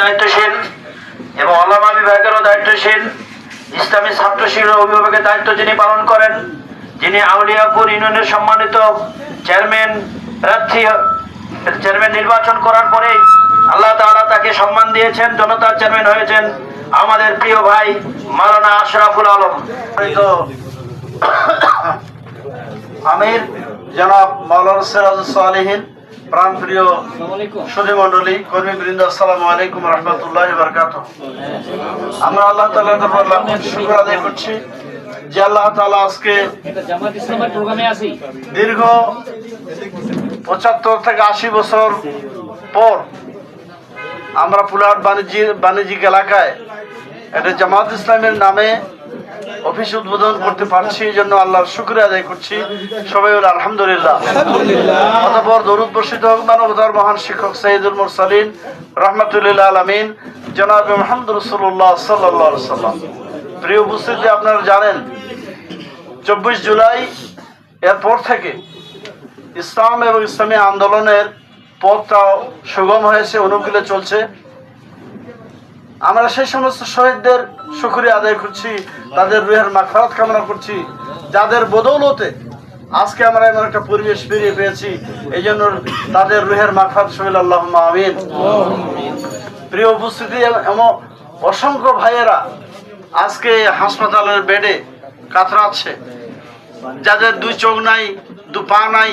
দায়িত্বশীল এবং আল্লামা বিভাগেরও দায়িত্বশীল। ইসলামী ছাত্র শিবিরের অভিভাবকের দায়িত্ব যিনি পালন করেন, যিনি আউলিয়াপুর ইউনিয়নের সম্মানিত চেয়ারম্যান, প্রার্থী, চেয়ারম্যান নির্বাচন করার পরে আল্লাহ তাআলা তাকে সম্মান দিয়েছেন, জনতার চেয়ারম্যান হয়েছেন আমাদের প্রিয় ভাই মাওলানা আশরাফুল আলম। আমির জনাব মাওলানা সিরাজ সালেহীন। প্রাণপ্রিয় সুধী মন্ডলী কর্মী বৃন্দ আসসালামু আলাইকুম রহমতুল্লাহ বরকাত আমরা আল্লাহ দরবার লাখ আদায় করছি যে আল্লাহ তাআলা আজকে এটা দীর্ঘ পঁচাত্তর থেকে আশি বছর পর আমরা পুলার বাণিজ্যিক বাণিজ্যিক এলাকায় একটা জামাত ইসলামের নামে অফিস উদ্বোধন করতে পারছি এই জন্য আল্লাহর শুক্রিয়া আদায় করছি। সবাই বলে আলহামদুলিল্লাহ। অতপর দরুদ বর্ষিত হোক মানবতার মহান শিক্ষক সঈদুল মুরসালিন রহমতুল্লাহ আলমিন জনাব মোহাম্মদ রসুল্লাহ সাল্লাহ সাল্লাম প্রিয় উপস্থিতি আপনারা জানেন চব্বিশ জুলাই এরপর থেকে ইসলাম এবং ইসলামী আন্দোলনের পথটাও সুগম হয়েছে অনুকূলে চলছে। আমরা সেই সমস্ত শহীদদের শুক্রিয়া আদায় করছি, তাদের রুহের মাখারাত কামনা করছি, যাদের বদৌলতে আজকে আমরা এমন একটা পরিবেশ ফিরিয়ে পেয়েছি এই জন্য তাদের রুহের মাখারাত শহীদ আল্লাহ আমিন। প্রিয় উপস্থিতি, এমন অসংখ্য ভাইয়েরা আজকে হাসপাতালের বেডে কাতরাচ্ছে। যাদের দুই চোখ নাই, দু পা নাই,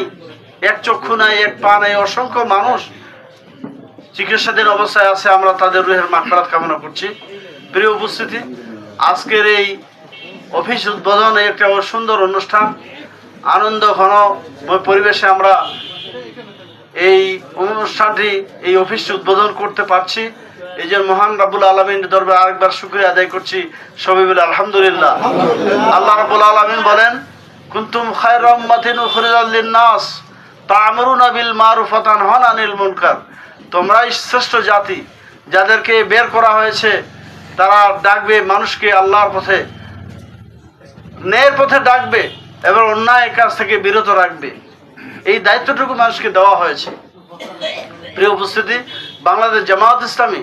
এক চক্ষু নাই, এক পা নাই, অসংখ্য মানুষ চিকিৎসাধীন অবস্থায় আছে, আমরা তাদের রুহের মাকড়াত কামনা করছি। প্রিয় উপস্থিতি, আজকের এই অফিস উদ্বোধন একটা সুন্দর অনুষ্ঠান, আনন্দ ঘন পরিবেশে আমরা এই অনুষ্ঠানটি, এই অফিসটি উদ্বোধন করতে পারছি। এই যে মহান রাবুল আলমিন দরবার আরেকবার শুক্রিয়া আদায় করছি সবাই বলে আলহামদুলিল্লাহ। আল্লাহ রাবুল আলমিন বলেন, কুন্তুম খায়র রহমাতিন নাস, তা'মুরুনা বিল মারুফ ওয়া তানহাউনা আনিল মুনকার। তোমরাই শ্রেষ্ঠ জাতি যাদেরকে বের করা হয়েছে, তারা ডাকবে মানুষকে আল্লাহর পথে, ন্যায়ের পথে ডাকবে এবং অন্যায় কাজ থেকে বিরত রাখবে। এই দায়িত্বটুকু মানুষকে দেওয়া হয়েছে। প্রিয় উপস্থিতি, বাংলাদেশ জামায়াত ইসলামী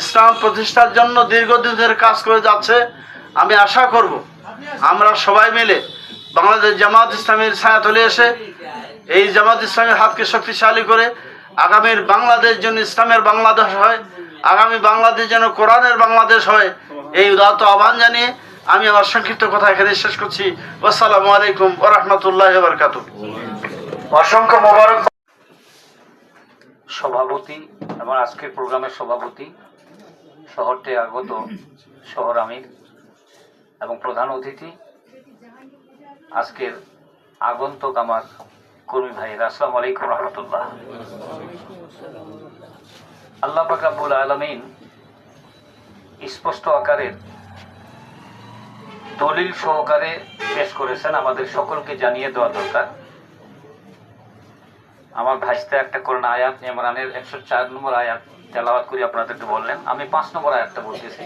ইসলাম প্রতিষ্ঠার জন্য দীর্ঘদিন ধরে কাজ করে যাচ্ছে। আমি আশা করব আমরা সবাই মিলে বাংলাদেশ জামায়াত ইসলামীর ছায়াতলে এসে এই জামাত ইসলামের হাতকে শক্তিশালী করে আগামীর বাংলাদেশ যেন ইসলামের বাংলাদেশ হয়, আগামী বাংলাদেশ যেন কোরআনের বাংলাদেশ হয়, এই উদাহত আহ্বান জানিয়ে আমি আমার সংক্ষিপ্ত কথা এখানে শেষ করছি। আসসালামু আলাইকুম ও রহমতুল্লাহ বরকাত অসংখ্য মোবারক সভাপতি এবং আজকের প্রোগ্রামের সভাপতি শহরতে আগত শহর আমির এবং প্রধান অতিথি, আজকের আগন্তক আমার কর্মী ভাইয়ের আসসালামু আলাইকুম রহমতুল্লাহ। আল্লাহ পাক রাব্বুল আলমিন স্পষ্ট আকারের দলিল সহকারে পেশ করেছেন। আমাদের সকলকে জানিয়ে দেওয়া দরকার। আমার ভাইস্তে একটা করেন আয়াত, ইমরানের একশো চার নম্বর আয়াত তেলাওয়াত করে আপনাদেরকে বললেন। আমি পাঁচ নম্বর আয়াতটা বলতেছি।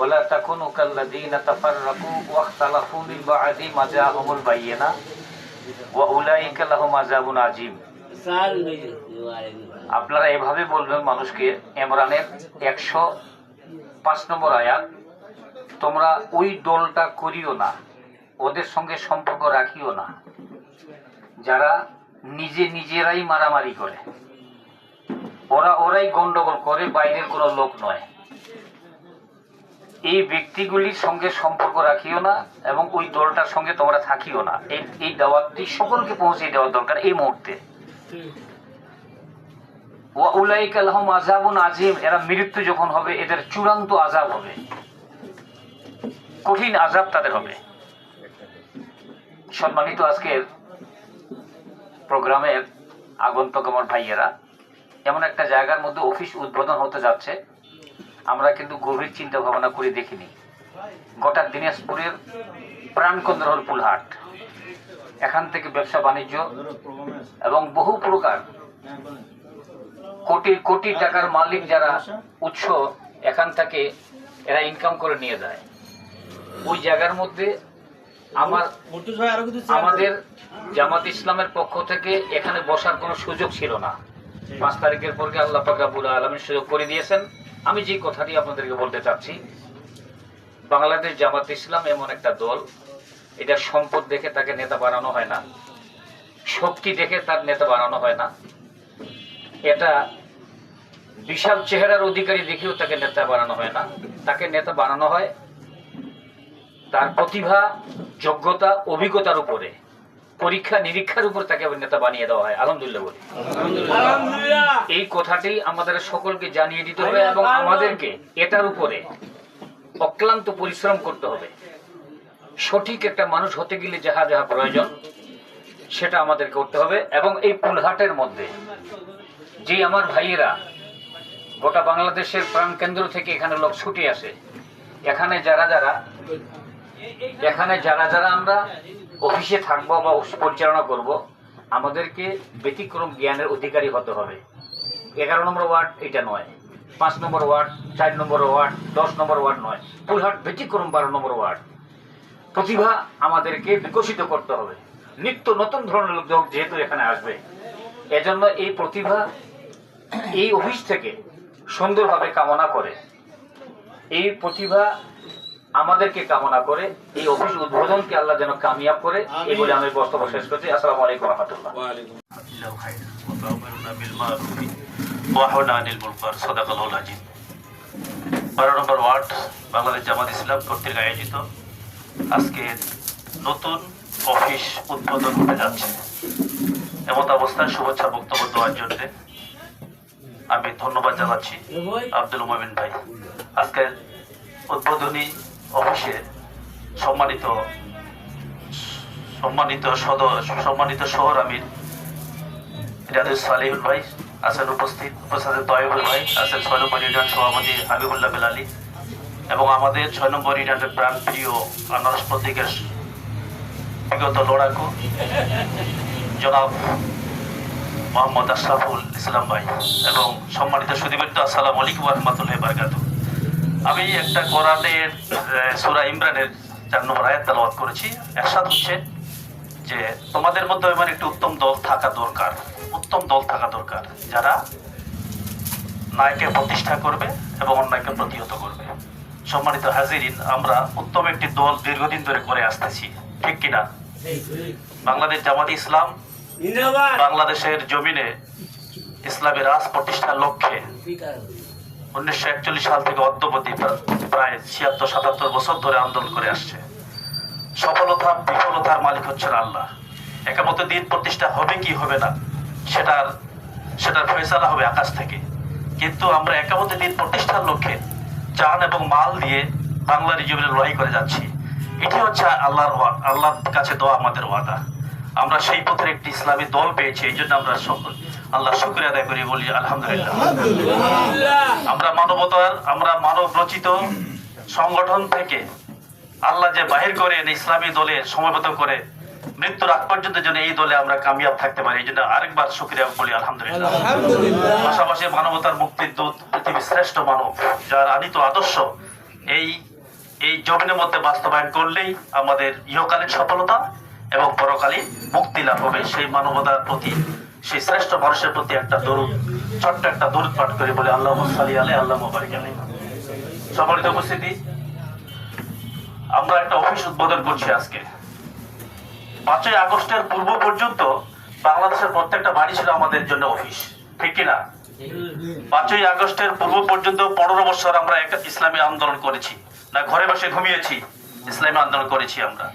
ওলা তাকুনু কাল্লাযীনা তাফাররাকু ওয়া ইখতালাফু মিন বা'দি মা জাআহুমুল বায়িনা ওয়া উলাইকা লাহুম আযাবুন আযীম। আপনারা এভাবে বলবেন মানুষকে এমরানের একশো পাঁচ নম্বর আয়াত তোমরা ওই দলটা করিও না ওদের সঙ্গে সম্পর্ক রাখিও না যারা নিজে নিজেরাই মারামারি করে। ওরা ওরাই গন্ডগোল করে বাইরের কোনো লোক নয়। এই ব্যক্তিগুলির সঙ্গে সম্পর্ক রাখিও না এবং ওই দলটার সঙ্গে তোমরা থাকিও না। এই এই দাওয়াতটি সকলকে পৌঁছে দেওয়া দরকার এই মুহূর্তে। আযাবুন আজিম এরা মৃত্যু যখন হবে, এদের চূড়ান্ত আযাব হবে। কঠিন আযাব তাদের হবে। সম্মানিত আজকের প্রোগ্রামের আগন্তক আমার ভাইয়েরা, এমন একটা জায়গার মধ্যে অফিস উদ্বোধন হতে যাচ্ছে। আমরা কিন্তু গভীর চিন্তা ভাবনা করে দেখিনি। গোটা দিনাজপুরের প্রাণকেন্দ্র হল পুলহাট। এখান থেকে ব্যবসা বাণিজ্য এবং বহু প্রকার কোটি কোটি টাকার মালিক যারা উৎস এখান থেকে এরা ইনকাম করে নিয়ে যায়। ওই জায়গার মধ্যে আমার আমাদের জামাত ইসলামের পক্ষ থেকে এখানে বসার কোনো সুযোগ ছিল না। পাঁচ তারিখের পরকে আল্লাহ পাকাবুল আলমের সুযোগ করে দিয়েছেন। আমি যে কথাটি আপনাদেরকে বলতে চাচ্ছি, বাংলাদেশ জামাত ইসলাম এমন একটা দল, এটা সম্পদ দেখে তাকে নেতা বানানো হয় না, শক্তি দেখে তার নেতা বানানো হয় না, এটা বিশাল চেহারার অধিকারী দেখেও তাকে নেতা বানানো হয় না। তাকে নেতা বানানো হয় তার প্রতিভা, যোগ্যতা, অভিজ্ঞতার উপরে। পরীক্ষা নিরীক্ষার উপর তাকে নেতা বানিয়ে দেওয়া হয়। আলহামদুলিল্লাহ বলি। এই কথাটি আমাদের সকলকে জানিয়ে দিতে হবে এবং আমাদেরকে এটার উপরে অক্লান্ত পরিশ্রম করতে হবে। সঠিক একটা মানুষ হতে গেলে যাহা যাহা প্রয়োজন সেটা আমাদের করতে হবে এবং এই পুলহাটের মধ্যে যে আমার ভাইয়েরা গোটা বাংলাদেশের প্রাণ কেন্দ্র থেকে এখানে লোক ছুটে আসে এখানে যারা যারা এখানে যারা যারা আমরা অফিসে থাকব বা অফিস পরিচালনা করব, আমাদেরকে ব্যতিক্রম জ্ঞানের অধিকারী হতে হবে। এগারো নম্বর ওয়ার্ড এটা নয়, পাঁচ নম্বর ওয়ার্ড, চার নম্বর ওয়ার্ড, দশ নম্বর ওয়ার্ড নয় ফুলহাট ব্যতিক্রম বারো নম্বর ওয়ার্ড। প্রতিভা আমাদেরকে বিকশিত করতে হবে। নিত্য নতুন ধরনের লোক যেহেতু এখানে আসবে, এজন্য এই প্রতিভা এই অফিস থেকে সুন্দরভাবে কামনা করে। এই প্রতিভা আমাদেরকে কামনা করে এই অফিস উদ্বোধনকে আল্লাহ যেন কামিয়াব করে, এই বলে আমি বক্তব্য শেষ করছি। আসসালাম আলাইকুম রহমতুল্লাহ। বারো নম্বর ওয়ার্ড, বাংলাদেশ জামাত ইসলাম কর্তৃক আয়োজিত আজকে নতুন অফিস উদ্বোধন হতে যাচ্ছে। এমত অবস্থায় শুভেচ্ছা বক্তব্য দেওয়ার জন্য আমি ধন্যবাদ জানাচ্ছি আব্দুল মোমিন ভাই। আজকের উদ্বোধনী অফিসে সম্মানিত সম্মানিত সদর, সম্মানিত শহর আমির। রিয়াদুল সালিহুল ভাই আছেন উপস্থিত উপস্থিত তয়বুল ভাই আছেন ছয় নম্বর ইউনিয়ন সভাপতি হাবিবুল্লাহ বেলালি এবং আমাদের ছয় নম্বর ইউনিয়নের প্রাণ প্রিয় আনারস প্রতীকের বিগত লড়াকু জনাব মোহাম্মদ আশরাফুল ইসলাম ভাই এবং সম্মানিত সুদীবৃত্ত আসসালাম আলাইকুম রহমতুল্লাহ বারকাত আমি একটা কোরআনের সুরা ইমরানের চার নম্বর আয়াত তালাওয়াত করেছি। একসাথ হচ্ছে যে তোমাদের মধ্যে এমন একটি উত্তম দল থাকা দরকার উত্তম দল থাকা দরকার যারা ন্যায়কে প্রতিষ্ঠা করবে এবং অন্যায়কে প্রতিহত করবে। সম্মানিত হাজিরিন আমরা উত্তম একটি দল দীর্ঘদিন ধরে করে আসতেছি ঠিক কিনা? বাংলাদেশ জামাত ইসলাম বাংলাদেশের জমিনে ইসলামী রাজ প্রতিষ্ঠার লক্ষ্যে উনিশশো একচল্লিশ সাল থেকে অদ্যবধি প্রায় ছিয়াত্তর, সাতাত্তর বছর ধরে আন্দোলন করে আসছে। সফলতা, বিফলতার মালিক হচ্ছেন আল্লাহ। একামত দিন প্রতিষ্ঠা হবে কি হবে না, সেটার সেটার ফয়সালা হবে আকাশ থেকে। কিন্তু আমরা একামত দিন প্রতিষ্ঠার লক্ষ্যে চান এবং মাল দিয়ে বাংলার জীবনে লড়াই করে যাচ্ছি। এটি হচ্ছে আল্লাহর আল্লাহর কাছে দেওয়া আমাদের ওয়াদা। আমরা সেই পথের একটি ইসলামী দল পেয়েছি, এই জন্য আমরা সকল আল্লাহ শুক্রিয়া আদায় করি বলি আলহামদুলিল্লাহ। আমরা মানবতার আমরা মানব রচিত সংগঠন থেকে আল্লাহ যে বাহির করেন ইসলামী দলে সমবেত করে মৃত্যুর আগ পর্যন্ত যেন এই দলে আমরা কামিয়াব থাকতে পারি এই জন্য আরেকবার শুক্রিয়া বলি আলহামদুলিল্লাহ। পাশাপাশি মানবতার মুক্তির দূত পৃথিবীর শ্রেষ্ঠ মানব যার আনিত আদর্শ এই এই জমিনের মধ্যে বাস্তবায়ন করলেই আমাদের ইহকালীন সফলতা এবং পরকালীন মুক্তি লাভ হবে সেই মানবতার প্রতি সেই শ্রেষ্ঠ মানুষের প্রতি একটা দরুদ, ছোট্ট একটা দরুদ পাঠ করে বলে আল্লাহ সালি আলে আল্লাহ মোবারক আলী সম্মানিত উপস্থিতি, আমরা একটা অফিস উদ্বোধন করছি আজকে। পাঁচই আগস্টের পূর্ব পর্যন্ত বাংলাদেশের প্রত্যেকটা বাড়ি ছিল আমাদের জন্য অফিস, ঠিক কিনা? পাঁচই আগস্টের পূর্ব পর্যন্ত পনেরো বছর আমরা একটা ইসলামী আন্দোলন করেছি। না, ঘরে বসে ঘুমিয়েছি, ইসলামী আন্দোলন করেছি আমরা।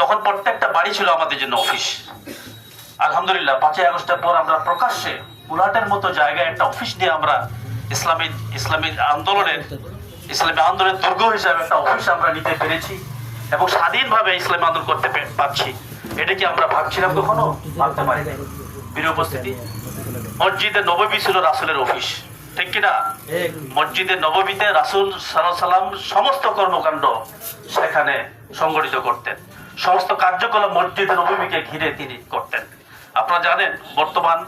তখন প্রত্যেকটা বাড়ি ছিল আমাদের জন্য অফিস। আলহামদুলিল্লাহ পাঁচই আগস্টের পর আমরা প্রকাশ্যে পুলাটের মতো জায়গায় একটা অফিস নিয়ে আমরা ইসলামী ইসলামী আন্দোলনের ইসলামী আন্দোলনের দুর্গ হিসাবে একটা অফিস আমরা নিতে পেরেছি এবং স্বাধীনভাবে ইসলামী আন্দোলন করতে পারছি। এটা কি আমরা ভাবছিলাম কখনো? ভাবতে পারি। প্রিয় উপস্থিতি। মসজিদে নববী ছিল রাসুলের অফিস ঠিক কিনা? মসজিদে নববীতে রাসুল সাল্লাম সমস্ত কর্মকাণ্ড সেখানে সংগঠিত করতেন। সমস্ত কার্যকলাপ মসজিদে নবমীকে ঘিরে তিনি করতেন। আপনারা জানেন, বর্তমান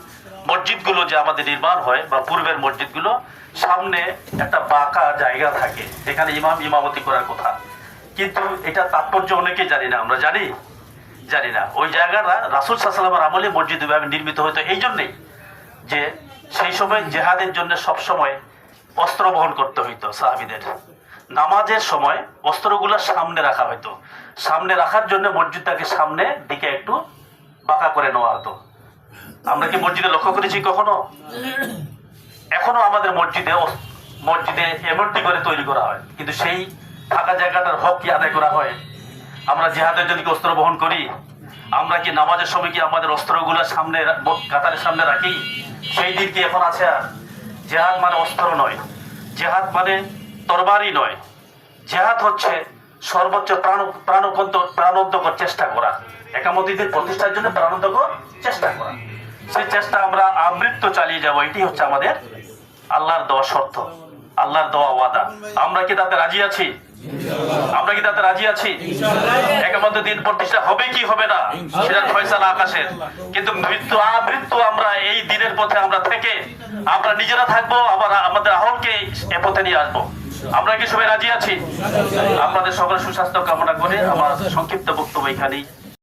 মসজিদগুলো যে আমাদের নির্মাণ হয় বা পূর্বের মসজিদগুলো, সামনে একটা বাঁকা জায়গা থাকে, যেখানে ইমাম ইমামতি করার কথা। কিন্তু এটা তাৎপর্য অনেকেই জানি না, আমরা জানি? জানি না। ওই জায়গাটা রাসুল সাল্লামের আমলে মসজিদ এভাবে নির্মিত হতো এই জন্যেই যে সেই সময় জেহাদের জন্য সব সময় অস্ত্র বহন করতে হইতো সাহাবিদের। নামাজের সময় অস্ত্রগুলো সামনে রাখা হতো সামনে রাখার জন্য মসজিদটাকে সামনে দিকে একটু বাঁকা করে নেওয়া হতো। আমরা কি মসজিদে লক্ষ্য করেছি কখনো? এখনও আমাদের মসজিদে মসজিদে এমনটি করে তৈরি করা হয়। কিন্তু সেই ফাঁকা জায়গাটার হক কি আদায় করা হয়? আমরা জেহাদের যদি অস্ত্র বহন করি, আমরা কি নামাজের সময় কি আমাদের অস্ত্রগুলো সামনে কাতারের সামনে রাখি? সেই দিন কি এখন আছে আর? জেহাদ মানে অস্ত্র নয়। জেহাদ মানে তরবারি নয়। জেহাদ হচ্ছে সর্বোচ্চ প্রাণ প্রাণকন্ত প্রাণোদ্যকর চেষ্টা করা। একামতিদের প্রতিষ্ঠার জন্য প্রাণোদ্যকর চেষ্টা করা। সেই চেষ্টা আমরা আমৃত্য চালিয়ে যাব এটি হচ্ছে আমাদের আল্লাহর দেওয়া শর্ত, আল্লাহর দেওয়া ওয়াদা। আমরা কি তাতে রাজি আছি? আমরা কি তাতে রাজি আছি? একমাত্র দিন প্রতিষ্ঠা হবে কি হবে না, সেটার ফয়সালা আকাশের। কিন্তু মৃত্যু, আমৃত্যু আমরা এই দিনের পথে আমরা থেকে, আমরা নিজেরা থাকব, আবার আমাদের আহলকে এ পথে নিয়ে আসব। আমরা কি সবাই রাজি আছি? আপনাদের সকলের সুস্বাস্থ্য কামনা করে আমার সংক্ষিপ্ত বক্তব্য এখানেই